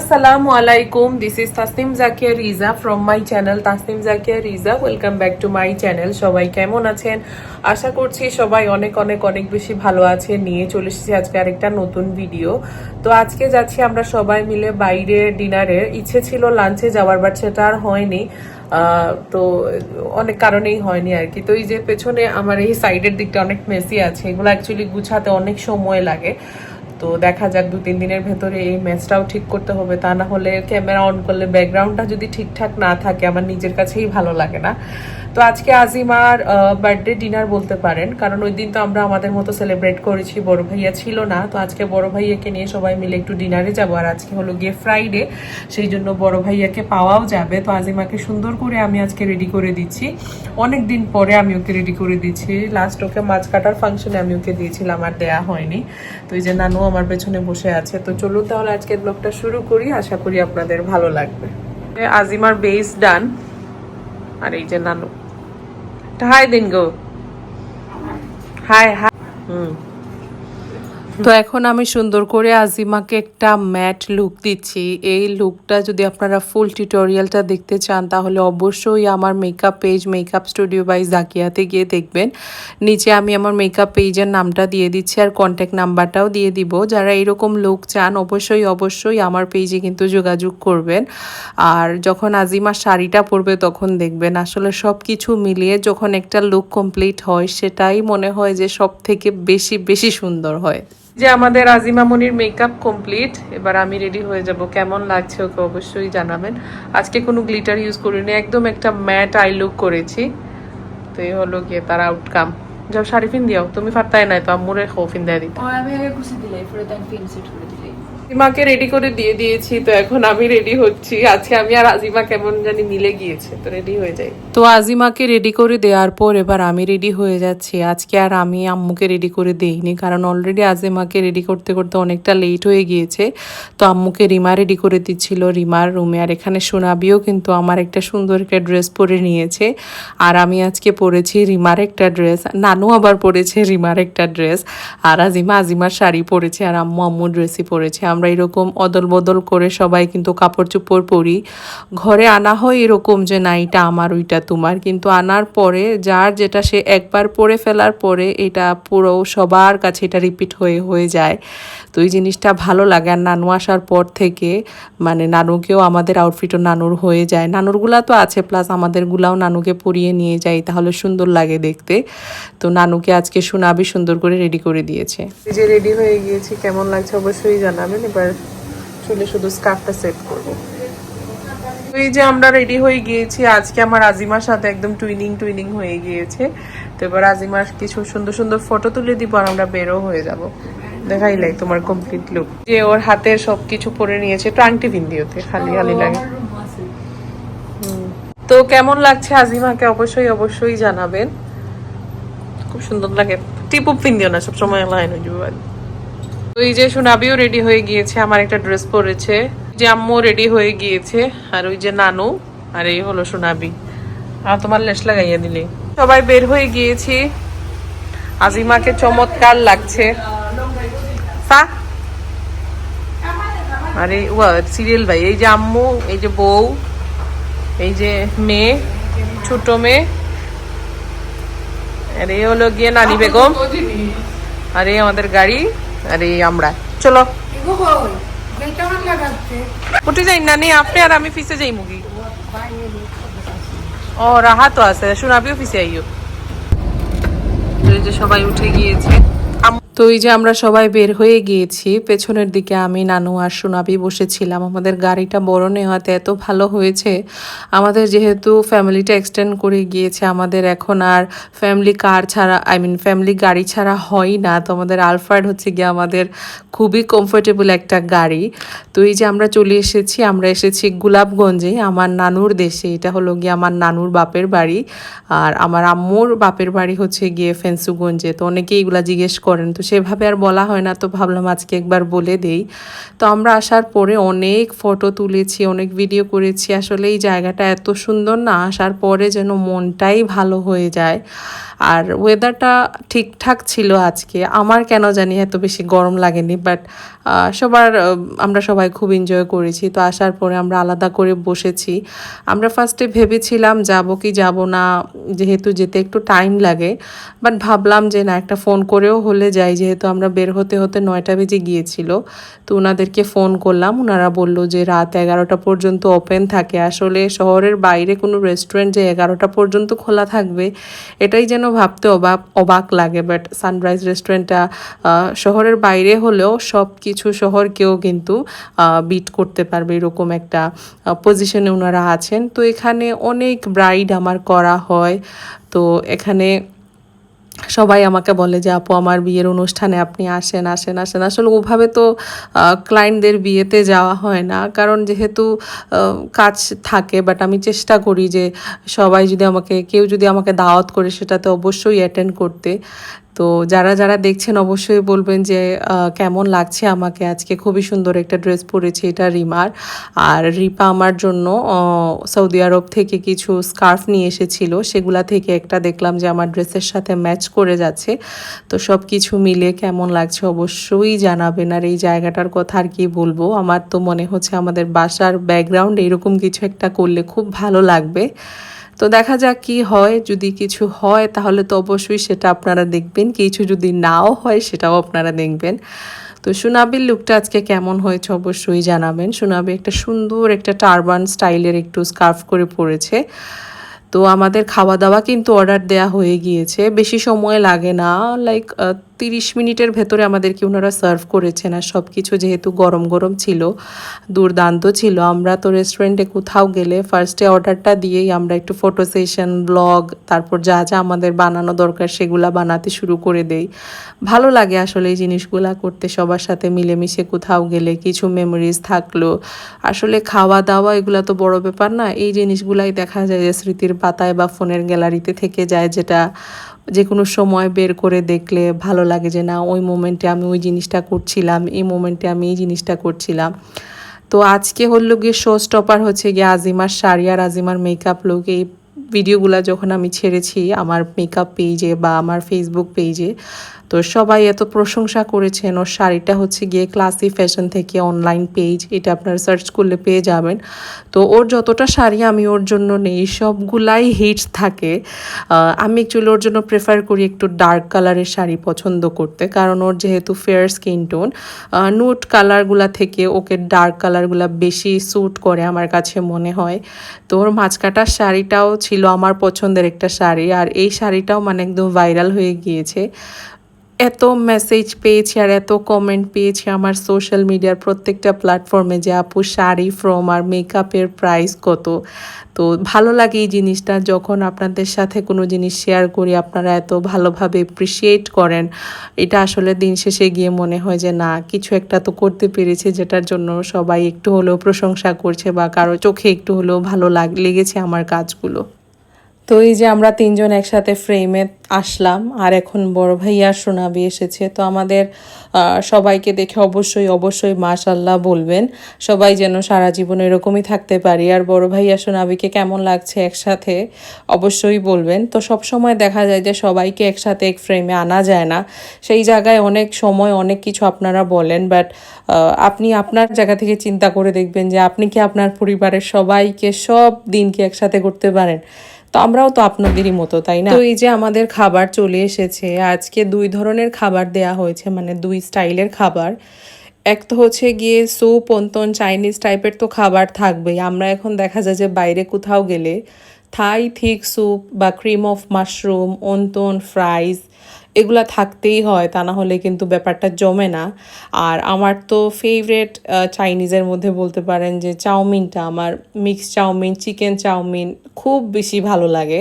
আসসালামু আলাইকুম this is Tasnim Zakia Riza from my channel Tasnim Zakia Riza welcome back to my channel সবাই কেমন আছেন? আশা করছি সবাই অনেক অনেক অনেক বেশি ভালো আছে নিয়ে চলে এসেছি আজকে আরেকটা নতুন ভিডিও তো আজকে যাচ্ছি আমরা সবাই মিলে বাইরে ডিনারে। ইচ্ছে ছিল লাঞ্চে যাওয়ার বাট সেটা আর হয়নি। তো অনেক কারণেই হয়নি আর কি। তো এই যে পেছনে আমার এই সাইডের দিকটা অনেক মেসি আছে। এগুলো অ্যাকচুয়ালি গুছাতে অনেক সময় লাগে। তো দেখা যাক দু, তিন দিনের ভেতরে এই ম্যাচটাও ঠিক করতে হবে। তা না হলে ক্যামেরা অন করলে ব্যাকগ্রাউন্ডটা যদি ঠিকঠাক না থাকে, আমার নিজের কাছেই ভালো লাগে না। তো আজকে আজিমার বার্থডে ডিনার বলতে পারেন, কারণ ওই দিন তো আমরা আমাদের মতো সেলিব্রেট করেছি, বড় ভাইয়া ছিল না, তো আজকে বড় ভাইয়াকে নিয়ে সবাই মিলে একটু ডিনারে যাব, আর আজকে হলো গিয়ে ফ্রাইডে সেই জন্য বড় ভাইয়াকে পাওয়াও যাবে, তো আজিমাকে সুন্দর করে আমি আজকে রেডি করে দিচ্ছি। অনেক দিন পরে আমি ওকে রেডি করে দিচ্ছি লাস্ট ওকে মাছ কাটার ফাংশনে আমি ওকে দিয়েছিলাম, আর দেয়া হয়নি। তো এই যে নানু আমার পেছনে বসে আছে, তো চলুন তাহলে আজকের ব্লগটা শুরু করি, আশা করি আপনাদের ভালো লাগবে। আজিমার বেস ডান আর এই যে নানু। হাই দিন গো হাই হাই হুম তো এখন আমি সুন্দর করে আজিমাকে একটা ম্যাট লুক দিচ্ছি। এই লুকটা যদি আপনারা ফুল টিউটোরিয়ালটা দেখতে চান, তাহলে অবশ্যই আমার makeup page makeup studio by জাকিয়াতে গিয়ে দেখবেন। নিচে আমি আমার মেকআপ পেজের নামটা দিয়ে দিচ্ছি আর কন্ট্যাক্ট নাম্বারটাও দিয়ে দিব। যারা এরকম লুক চান, অবশ্যই অবশ্যই আমার পেজে কিন্তু যোগাযোগ করবেন। আর যখন আজিমা শাড়িটা পরবে, তখন দেখবেন আসলে সব কিছু মিলিয়ে যখন একটা লুক কমপ্লিট হয়, সেটাই মনে হয় যে সব থেকে বেশি বেশি সুন্দর হয়। যে আমাদের আজিমা মনির মেকআপ কমপ্লিট এবার আমি রেডি হয়ে যাব। কেমন লাগছে ওকে অবশ্যই জানাবেন। আজকে কোনো গ্লিটার ইউজ করিনি, একদম একটা ম্যাট আই লুক করেছি। তো এই হলো গিয়ে তার আউটকাম যাও শাড়ি ফিন দিও তুমি ফাটতাই নাই তো, আম্মুরে খৌফিন দেয় দিতে। আমি আগে কুচি দিলাই পরে তাই ফিন সেট করে দিলাই আজিমাকে রেডি করে দিয়ে দিয়েছি, তো এখন আমি রেডি হচ্ছি। আজকে আমি আর আজিমা কেমন জানি মিলে গিয়েছে, তো রেডি হয়ে যাই। তো আজিমাকে রেডি করে দেওয়ার পর এবার আমি রেডি হয়ে যাচ্ছি। আজকে আর আমি আম্মুকে রেডি করে দেইনি, কারণ অলরেডি আজিমাকে রেডি করতে করতে অনেকটা লেট হয়ে গিয়েছে। তো আম্মুকে রিমা রেডি করে দিচ্ছিল। রিমার রুমে আর এখানে সোনাবিও কিন্তু আমার একটা সুন্দর একটা ড্রেস পরে নিয়েছে। আর আমি আজকে পরেছি রিমার একটা ড্রেস নানু আবার পরেছে রিমার একটা ড্রেস আর আজিমা, আজিমার শাড়ি পরেছে, আর আম্মু আম্মু ড্রেসই পরেছে। আমরা এরকম অদল বদল করে সবাই কিন্তু কাপড় চোপড় পরি। ঘরে আনা হয় এরকম যে, না, এটা আমার, ওইটা তোমার। কিন্তু আনার পরে যার যেটা সে একবার পরে ফেলার পরে এটা পুরো সবার কাছে এটা রিপিট হয়ে হয়ে যায়। তো এই জিনিসটা ভালো লাগে। আর নানু আসার পর থেকে মানে নানুকেও আমাদের আউটফিটও নানুর হয়ে যায়। নানুরগুলা তো আছে প্লাস আমাদেরগুলাও নানুকে পরিয়ে নিয়ে যাই, তাহলে সুন্দর লাগে দেখতে। তো নানুকে আজকে সুনাবি সুন্দর করে রেডি করে দিয়েছে। যে রেডি হয়ে গিয়েছি, কেমন লাগছে অবশ্যই জানাবেন। এবার চুলে শুধু স্কার্ফটা সেট করব। এই যে আমরা রেডি হয়ে গিয়েছি, আজকে আমার আজিমার সাথে একদম টুইনিং টুইনিং হয়ে গিয়েছে। তো এবার আজিমার কিছু সুন্দর সুন্দর ফটো তুলে দিব আর আমরা বেরো হয়ে যাব। দেখাইলাই তোমার কমপ্লিট লুক যে ওর হাতে সবকিছু পরে নিয়েছে একটু আংটি খালি খালি লাগে। তো কেমন লাগছে আজিমাকে? অবশ্যই অবশ্যই জানাবেন। খুব সুন্দর লাগে। টিপু পিন্দিও না, সবসময় লাইন হয়ে যাবে তো এই যে সোনাবিও রেডি হয়ে গিয়েছে, আমার একটা ড্রেস পরেছে। যে আম্মু রেডি হয়ে গিয়েছে, আর ওই যে নানু, আর এই হলো সোনাবি। আর তোমার লেস লাগাইয়া দিলে। সবাই বের হয়ে গিয়েছি। আজিমাকে চমৎকার লাগছে। আরে সিরিয়াল ভাই, এই যে আম্মু, এই যে বউ, এই যে মেয়ে, ছোট মেয়ে। আরে হলো গিয়ে নানি বেগম। আরে, আমাদের গাড়ি। আর এই আমরা। চলো। উঠে যাই না নেই আপনি আর আমি ফিসে যাই মুগি। ও রাহা তো আছে শোনাবিও ফিসে আইও। যে সবাই উঠে গিয়েছে। তো এই যে আমরা সবাই বের হয়ে গিয়েছি, পেছনের দিকে আমি, নানু আর সোনাবি বসেছিলাম। আমাদের গাড়িটা বড় নেওয়াতে এত ভালো হয়েছে। আমাদের যেহেতু ফ্যামিলিটা এক্সটেন্ড করে গিয়েছে, আমাদের এখন আর ফ্যামিলি কার ছাড়া, আই মিন ফ্যামিলি গাড়ি ছাড়া হয় না। তো আমাদের আলফার্ড হচ্ছে গিয়ে আমাদের খুবই কমফোর্টেবল একটা গাড়ি। তো এই যে আমরা চলে এসেছি, আমরা এসেছি গোলাপগঞ্জে, আমার নানুর দেশে। এটা হলো গিয়ে আমার নানুর বাপের বাড়ি। আর আমার আম্মুর বাপের বাড়ি হচ্ছে গিয়ে ফেন্সুগঞ্জে। তো অনেকেই এগুলা জিজ্ঞেস করেন, তো সেভাবে আর বলা হয় না, তো ভাবলাম আজকে একবার বলে দেই। তো আমরা আসার পরে অনেক ফটো তুলেছি, অনেক ভিডিও করেছি। আসলে এই জায়গাটা এত সুন্দর না, আসার পরে যেন মনটাই ভালো হয়ে যায়। আর ওয়েদারটা ঠিকঠাক ছিল আজকে। আমার কেন জানি এত বেশি গরম লাগেনি বাট সবার আমরা সবাই খুব এনজয় করেছি। তো আসার পরে আমরা আলাদা করে বসেছি। আমরা ফার্স্টে ভেবেছিলাম যাব কি যাব না, যেহেতু যেতে একটু টাইম লাগে। বাট ভাবলাম যে না, একটা ফোন করেও হলে যাই। যেহেতু আমরা বের হতে হতে নয়টা বেজে গিয়েছিল, তো ওনাদেরকে ফোন করলাম। ওনারা বলল যে রাত এগারোটা পর্যন্ত ওপেন থাকে। আসলে শহরের বাইরে কোনো রেস্টুরেন্ট যে এগারোটা পর্যন্ত খোলা থাকবে, এটাই যেন ভাবতে অবাক অবাক লাগে। বাট সানরাইজ রেস্টুরেন্টটা শহরের বাইরে হলেও সব কিছু শহরকেও কিন্তু বিট করতে পারবে এরকম একটা পজিশনে ওনারা আছেন। তো এখানে অনেক ব্রাইড আমার করা হয়। তো এখানে সবাই আমাকে বলে যে, আপু, আমার বিয়ের অনুষ্ঠানে আপনি আসেন আসেন আসেন। আসলে ওভাবে তো ক্লায়েন্টদের বিয়েতে যাওয়া হয় না। কারণ যেহেতু কাজ থাকে বাট আমি চেষ্টা করি যে, সবাই যদি আমাকে, কেউ যদি আমাকে দাওয়াত করে সেটাতে অবশ্যই অ্যাটেন্ড করতে। তো যারা যারা দেখছেন অবশ্যই বলবেন যে কেমন লাগছে আমাকে? আজকে খুবই সুন্দর একটা ড্রেস পরেছি, এটা রিমার। আর রিপা আমার জন্য সৌদি আরব থেকে কিছু স্কার্ফ নিয়ে এসেছিল। সেগুলা থেকে একটা দেখলাম যে আমার ড্রেসের সাথে ম্যাচ করে যাচ্ছে। তো সব কিছু মিলে কেমন লাগছে অবশ্যই জানাবেন। আর এই জায়গাটার কথা আর কি বলব? আমার তো মনে হচ্ছে আমাদের বাসার ব্যাকগ্রাউন্ড এরকম কিছু একটা করলে খুব ভালো লাগবে। তো দেখা যাক কি হয়। যদি কিছু হয়, তাহলে তো অবশ্যই সেটা আপনারা দেখবেন। কিছু যদি নাও হয়, সেটাও আপনারা দেখবেন। তো সুনাবির লুকটা আজকে কেমন হয়েছে অবশ্যই জানাবেন। সুনাবি একটা সুন্দর একটা টারবান স্টাইলের একটু স্কার্ফ করে পরেছে। তো আমাদের খাওয়া দাওয়া কিন্তু অর্ডার দেয়া হয়ে গিয়েছে। বেশি সময় লাগে না লাইক তিরিশ মিনিটের ভেতরে আমাদেরকে ওনারা সার্ভ করেছেন আর সব কিছু যেহেতু গরম গরম ছিল, দুর্দান্ত ছিল। আমরা তো রেস্টুরেন্টে কোথাও গেলে ফার্স্টে অর্ডারটা দিয়েই আমরা একটু ফটো সেশন ব্লগ তারপর যা যা আমাদের বানানো দরকার সেগুলা বানাতে শুরু করে দেই। ভালো লাগে আসলে এই জিনিসগুলা করতে, সবার সাথে মিলেমিশে কোথাও গেলে কিছু মেমোরিজ থাকল। আসলে খাওয়া দাওয়া এগুলা তো বড় ব্যাপার না, এই জিনিসগুলাই দেখা যায় যে স্মৃতির পাতায় বা ফোনের গ্যালারিতে থেকে যায়, যেটা যে কোনো সময় বের করে দেখলে ভালো লাগে যে না, ওই মোমেন্টে আমি ওই জিনিসটা করছিলাম, এই মোমেন্টে আমি এই জিনিসটা করছিলাম। তো আজকে হলো গিয়ে শো স্টপার হচ্ছে গিয়ে আজিমার শাড়ি আর আজিমার মেকআপ লোক এই ভিডিওগুলো যখন আমি ছেড়েছি আমার মেকআপ পেজে বা আমার ফেসবুক পেজে তো সবাই এত প্রশংসা করেছেন। ওর শাড়িটা হচ্ছে গিয়ে ক্লাসি ফ্যাশন থেকে অনলাইন পেজ এটা আপনারা সার্চ করলে পেয়ে যাবেন। তো ওর যতটা শাড়ি আমি ওর জন্য নেই, সবগুলাই হিটস থাকে। আমি অ্যাকচুয়ালি ওর জন্য প্রেফার করি একটু ডার্ক কালারের শাড়ি পছন্দ করতে, কারণ ওর যেহেতু ফেয়ার স্কিন টোন নুট কালারগুলা থেকে ওকে ডার্ক কালারগুলা বেশি স্যুট করে আমার কাছে মনে হয়। তো ওর মাঝকাটার শাড়িটাও ছিল আমার পছন্দের একটা শাড়ি, আর এই শাড়িটাও মানে একদম ভাইরাল হয়ে গিয়েছে। এত মেসেজ পেয়েছি আর এত কমেন্ট পেয়েছি আমার সোশ্যাল মিডিয়ার প্রত্যেকটা প্ল্যাটফর্মে যে, আপু, শাড়ি ফ্রম আর মেকআপের প্রাইস কত? তো ভালো লাগে এই জিনিসটা। যখন আপনাদের সাথে কোনো জিনিস শেয়ার করি, আপনারা এত ভালোভাবে এপ্রিসিয়েট করেন। এটা আসলে দিন শেষে গিয়ে মনে হয় যে, না, কিছু একটা তো করতে পেরেছে, যেটার জন্য সবাই একটু হলেও প্রশংসা করছে বা কারও চোখে একটু হলেও ভালো লাগ, লেগেছে আমার কাজগুলো। তো এই যে আমরা তিনজন একসাথে ফ্রেমে আসলাম, আর এখন বড় ভাইয়া সোনাবি এসেছে, তো আমাদের সবাইকে দেখে অবশ্যই অবশ্যই মাশাল্লাহ বলবেন, সবাই যেন সারা জীবন এরকমই থাকতে পারি। আর বড় ভাইয়া সোনাবিকে কেমন লাগছে একসাথে, অবশ্যই বলবেন। তো সব সময় দেখা যায় যে সবাইকে একসাথে এক ফ্রেমে আনা যায় না। সেই জায়গায় অনেক সময়, অনেক কিছু আপনারা বলেন বাট আপনি আপনার জায়গা থেকে চিন্তা করে দেখবেন যে আপনি কি আপনার পরিবারের সবাইকে সব দিনকে একসাথে করতে পারেন। তো আমরাও তো আপনাদেরই মতো, তাই না? তো এই যে আমাদের খাবার চলে এসেছে, আজকে দুই ধরনের খাবার দেয়া হয়েছে মানে দুই স্টাইলের খাবার। এক তো হচ্ছে গিয়ে স্যুপ অন্তন চাইনিজ টাইপের তো খাবার থাকবেই। আমরা এখন দেখা যায় যে বাইরে কোথাও গেলে থাই, থিক স্যুপ বা cream of mushroom wonton fries এগুলা থাকতেই হয়, তা না হলে কিন্তু ব্যাপারটা জমে না। আর আমার তো ফেভারেট চাইনিজের মধ্যে বলতে পারেন যে চাউমিনটা আমার মিক্স চাউমিন চিকেন চাউমিন খুব বেশি ভালো লাগে।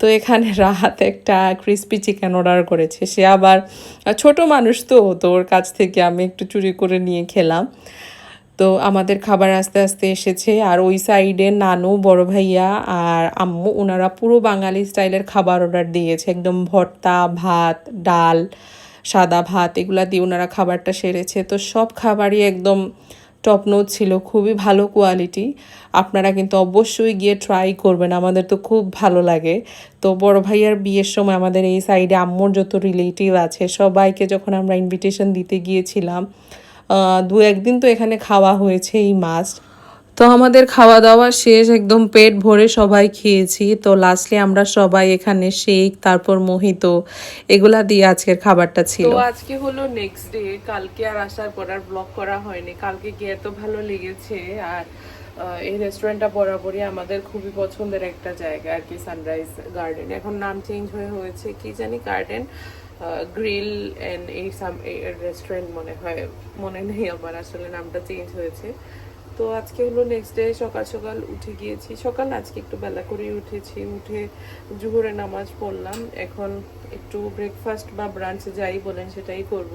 তো এখানে রাহাত একটা ক্রিস্পি চিকেন অর্ডার করেছে, সে আবার ছোট মানুষ তো তো ওর কাছ থেকে আমি একটু চুরি করে নিয়ে খেলাম। তো আমাদের খাবার আস্তে আস্তে এসেছে। আর ওই সাইডে নানু, বড় ভাইয়া আর আম্মু ওনারা পুরো বাঙালি স্টাইলের খাবার অর্ডার দিয়েছে। একদম ভর্তা, ভাত, ডাল, সাদা ভাত, এগুলা দিয়ে ওনারা খাবারটা সেরেছে। তো সব খাবারই একদম টপ নোট ছিল, খুবই ভালো কোয়ালিটি আপনারা কিন্তু অবশ্যই গিয়ে ট্রাই করবেন, আমাদের তো খুব ভালো লাগে। তো বড় ভাইয়ার বিয়ের সময় আমাদের এই সাইডে আম্মুর যত রিলেটিভ আছে, সবাইকে যখন আমরা ইনভিটেশন দিতে গিয়েছিলাম দু একদিন তো এখানে খাওয়া হয়েছে এই মাছ তো আমাদের খাওয়া দাওয়া শেষ একদম পেট ভরে সবাই খেয়েছি। তো লাস্টলি আমরা সবাই এখানে শেক তারপর মোহিত এগুলা দিয়ে আজকের খাবারটা ছিল। তো আজকে হলো নেক্সট ডে কালকে আর আসার পর আর ব্লগ করা হয়নি। কালকে গিয়ে এত ভালো লেগেছে আর আহ, এই রেস্টুরেন্টটা বরাবরই আমাদের খুবই পছন্দের একটা জায়গা আর কি সানরাইজ গার্ডেন এখন নাম চেঞ্জ হয়ে হয়েছে কি জানি গার্ডেন গ্রিল এন্ড এই সাম রেস্টুরেন্ট মনে হয় মনে নেই আমার আসলে নামটা চেঞ্জ হয়েছে। তো আজকে হলো নেক্সট ডে সকাল সকাল উঠে গিয়েছি। সকাল আজকে একটু বেলা করেই উঠেছি। উঠে জুহুরে নামাজ পড়লাম। এখন একটু ব্রেকফাস্ট বা ব্রাঞ্চে যাই বলেন সেটাই করব।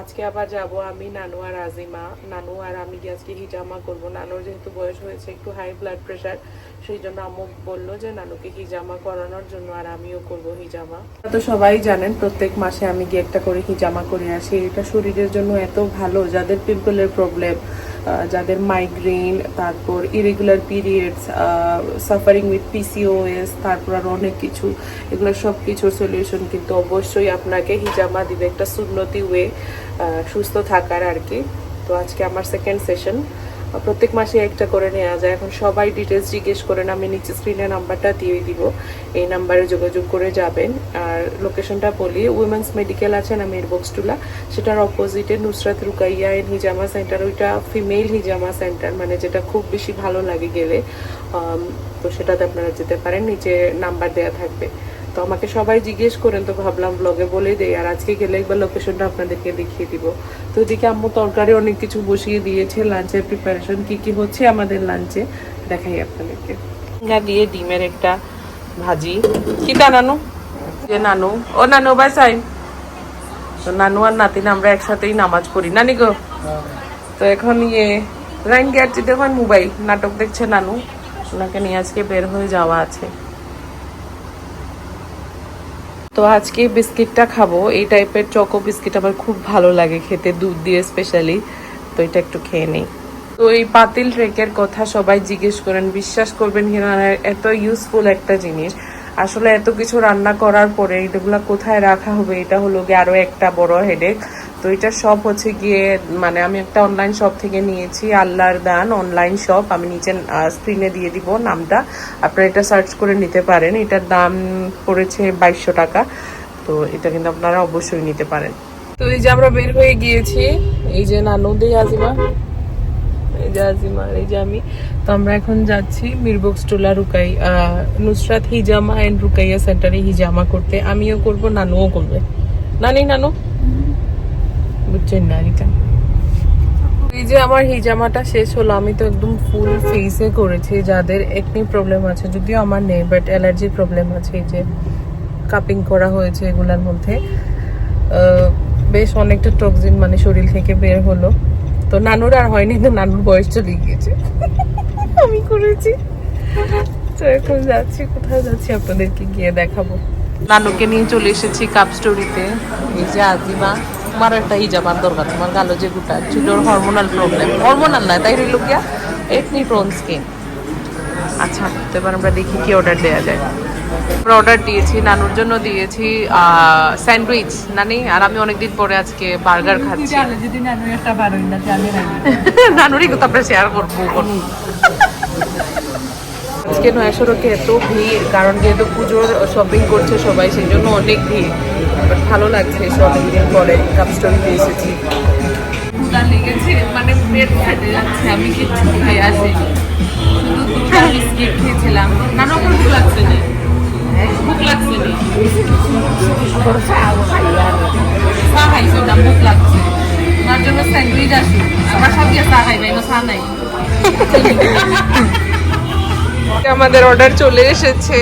আজকে আবার যাব আমি, নানু আর আজিমা। নানু আর আমি গিয়ে আজকে হিজামা করব। নানুর যেহেতু বয়স হয়েছে, একটু হাই ব্লাড প্রেশার সেই জন্য আম্মু বলল যে, নানুকে হিজামা করানোর জন্য আর আমিও করব হিজামা। তো সবাই জানেন, প্রত্যেক মাসে আমি গিয়ে একটা করে হিজামা করে আসি। এটা শরীরের জন্য এত ভালো, যাদের পিম্পলের প্রবলেম যাদের মাইগ্রেন তারপর irregular periods suffering with PCOS তারপর আর অনেক কিছু। এগুলো সব কিছুর সলিউশন কিন্তু অবশ্যই আপনাকে হিজামা দিবে একটা সুন্নতি ওয়ে সুস্থ থাকার আর কি। তো আজকে আমার সেকেন্ড সেশন প্রত্যেক মাসে একটা করে নেওয়া যায়। এখন সবাই ডিটেলস জিজ্ঞেস করেন আমি নিচে স্ক্রিনে নাম্বারটা দিয়ে দিব। এই নাম্বারে যোগাযোগ করে যাবেন। আর লোকেশনটা বলি উইমেন্স মেডিকেল আছে না মেয়ের বক্সটুলা সেটার অপোজিটে নুসরাত রুকাইয়া এন হিজামা সেন্টার ওইটা ফিমেল হিজামা সেন্টার মানে যেটা খুব বেশি ভালো লাগে গেলে। তো সেটাতে আপনারা যেতে পারেন, নিচে নাম্বার দেওয়া থাকবে। তো আমাকে সবাই জিজ্ঞেস করেন, তো ভাবলাম ব্লগে বলে দেই। আর আজকে গেলে একবার লোকেশনটা আপনাদেরকে দেখিয়ে দিব। তো এদিকে আম্মু তরকারি অনেক কিছু বসিয়ে দিয়েছে লাঞ্চের প্রিপারেশন কি কি হচ্ছে আমাদের লাঞ্চে দেখাই আপনাদেরকে। ঝিঙ্গা দিয়ে ডিমের একটা ভাজি। কি তা নানু? যে নানু। ও নানু, বাই, সাই। তো নানু আর নাতিন আমরা একসাথেই নামাজ পড়ি। নানি গো? তো এখন ইয়ে গেছে দেখুন মোবাইল। নাটক দেখছে নানু। ওনাকে নিয়ে আজকে বের হয়ে যাওয়া আছে। তো আজকে বিস্কিটটা খাব। এই টাইপের চকো বিস্কিট আমার খুব ভালো লাগে খেতে, দুধ দিয়ে স্পেশালি তো এটা একটু খেয়ে নিই। তো এই পাতিল ট্রেকের কথা সবাই জিজ্ঞেস করেন, বিশ্বাস করবেন কিনা এত ইউজফুল একটা জিনিস। আসলে এত কিছু রান্না করার পরে এইগুলা কোথায় রাখা হবে? এটা হলো গিয়ে আরও একটা বড় হেডেক তো এটা সব হচ্ছে গিয়ে মানে আমি একটা অনলাইন শপ থেকে নিয়েছি, আল্লাহর দান অনলাইন শপ আমি নিচে স্ক্রিনে দিয়ে দিব নামটা। আপনারা এটা সার্চ করে নিতে পারেন। এটার দাম পড়েছে বাইশশো টাকা। তো এটা কিন্তু আপনারা অবশ্যই নিতে পারেন। তো এই যে আমরা বের হয়ে গিয়েছি, এই যে নানুদের আজিমা। এই যে আজিমা, এই যে আমি। তো আমরা এখন যাচ্ছি মিরবক্স টোলা রুকাই নুসরাত হিজামা এন্ড রুকাইয়া সেন্টারে হিজামা করতে। আমিও করব, নানুও করবে। নানি, নানু? এটা এই যে আমার হিজামাটা শেষ হলো, আমি তো একদম ফুল ফেসে করেছি, যাদের একনি প্রবলেম আছে, যদিও আমার নেই বাট অ্যালার্জির প্রবলেম আছে, এই যে কাপিং করা হয়েছে এগুলার মধ্যে। বেশ অনেকটা টক্সিন মানে শরীর থেকে বের হলো। তো নানুর আর হয়নি, তো নানুর বয়স চলে গিয়েছে। আমি করেছি। তো এখন যাচ্ছি, কোথায় যাচ্ছি আপনাদেরকে গিয়ে দেখাবো। নানুকে নিয়ে চলে এসেছি কাপ স্টোরিতে এই যে আজিমা। তোমার একটা হিজাবার দরকার তোমার গালো যে গুটা চুলোর হরমোনাল প্রবলেম হরমোনাল না তাই রইল গিয়া এটনি প্রোন স্কিন আচ্ছা তো এবার আমরা দেখি কি অর্ডার দেওয়া যায়। আমরা অর্ডার দিয়েছি নানুর জন্য দিয়েছি স্যান্ডউইচ নানি আর আমি অনেকদিন পরে আজকে বার্গার খাচ্ছি। নানুরই কথা আমরা শেয়ার করব। আজকে নয়া সড়কে এত ভিড় কারণ যেহেতু পুজোর শপিং করছে সবাই সেই জন্য অনেক ভিড়। ভালো লাগছে এসে অনেকদিন পরে কাপ স্টোরিতে এসেছি। লেগেছে মানে পেট ফেটে যাচ্ছে আমি কিচ্ছু খাই আসি শুধু দুটা বিস্কিট খেয়েছিলাম। নানা লাগছে না? ভুক লাগছে না? চা খাইছো না ভুক লাগছে। আমার জন্য স্যান্ডউইচ আমরা সব দিয়ে চা না চা নাই। আমাদের অর্ডার চলে এসেছে।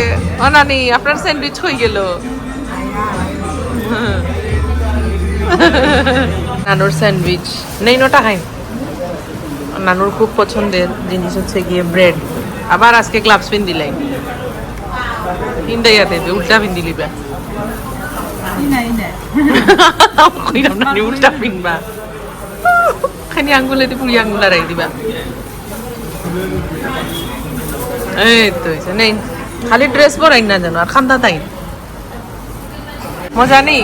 অনানি আপনার স্যান্ডউইচ হয়ে গেল। নানুর স্যান্ডউইচ। নেই, নোটা খাই। নানুর খুব পছন্দের জিনিস হচ্ছে গিয়ে ব্রেড। আবার আজকে গ্লাভস পিন দিলাই ইন্দাইয়া দেবে উল্টা পিন দিলিবা কইরাম না উল্টা পিনবা। খানি আঙ্গুলেতে পুরি আঙ্গুলা রাই দিবা। এই তো নেই। খালি ড্রেস পরাই না জানো আর খান্দা তাই। মজা নেই?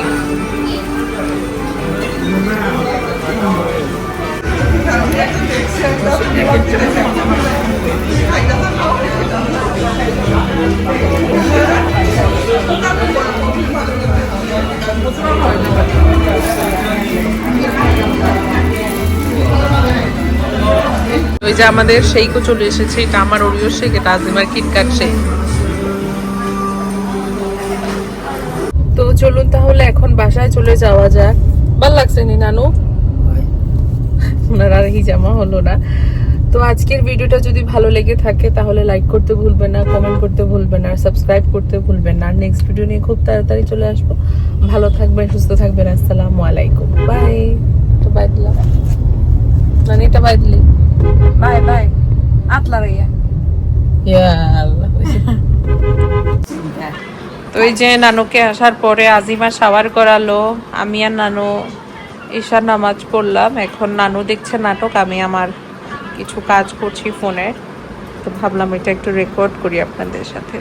ওই যে আমাদের শেকও চলে এসেছে, এটা আমার ওরিও শেক, এটা আজিমার কিটকাট শেক। তো চলুন তাহলে এখন বাসায় চলে যাওয়া যাক। ভালো লাগছে নি, নানু? ওনার আর হিজামা হলো না। তো আজকের ভিডিওটা যদি ভালো লেগে থাকে তাহলে লাইক করতে ভুলবেন না কমেন্ট করতে ভুলবেন না আর সাবস্ক্রাইব করতে ভুলবেন না। আর নেক্সট ভিডিও নিয়ে খুব তাড়াতাড়ি চলে আসব। ভালো থাকবেন সুস্থ থাকবেন আসসালামু আলাইকুম। বাই তো বাই দিলাম নানি এটা বাই দিলি। Bye bye. আতলা রাইয়া তো এই যে নানুকে আসার পরে আজিমা শাওয়ার করালো আমি আর নানু ঈশার নামাজ পড়লাম। এখন নানু দেখছে নাটক, আমি আমার কিছু কাজ করছি ফোনে। তো ভাবলাম এটা একটু রেকর্ড করি আপনাদের সাথে।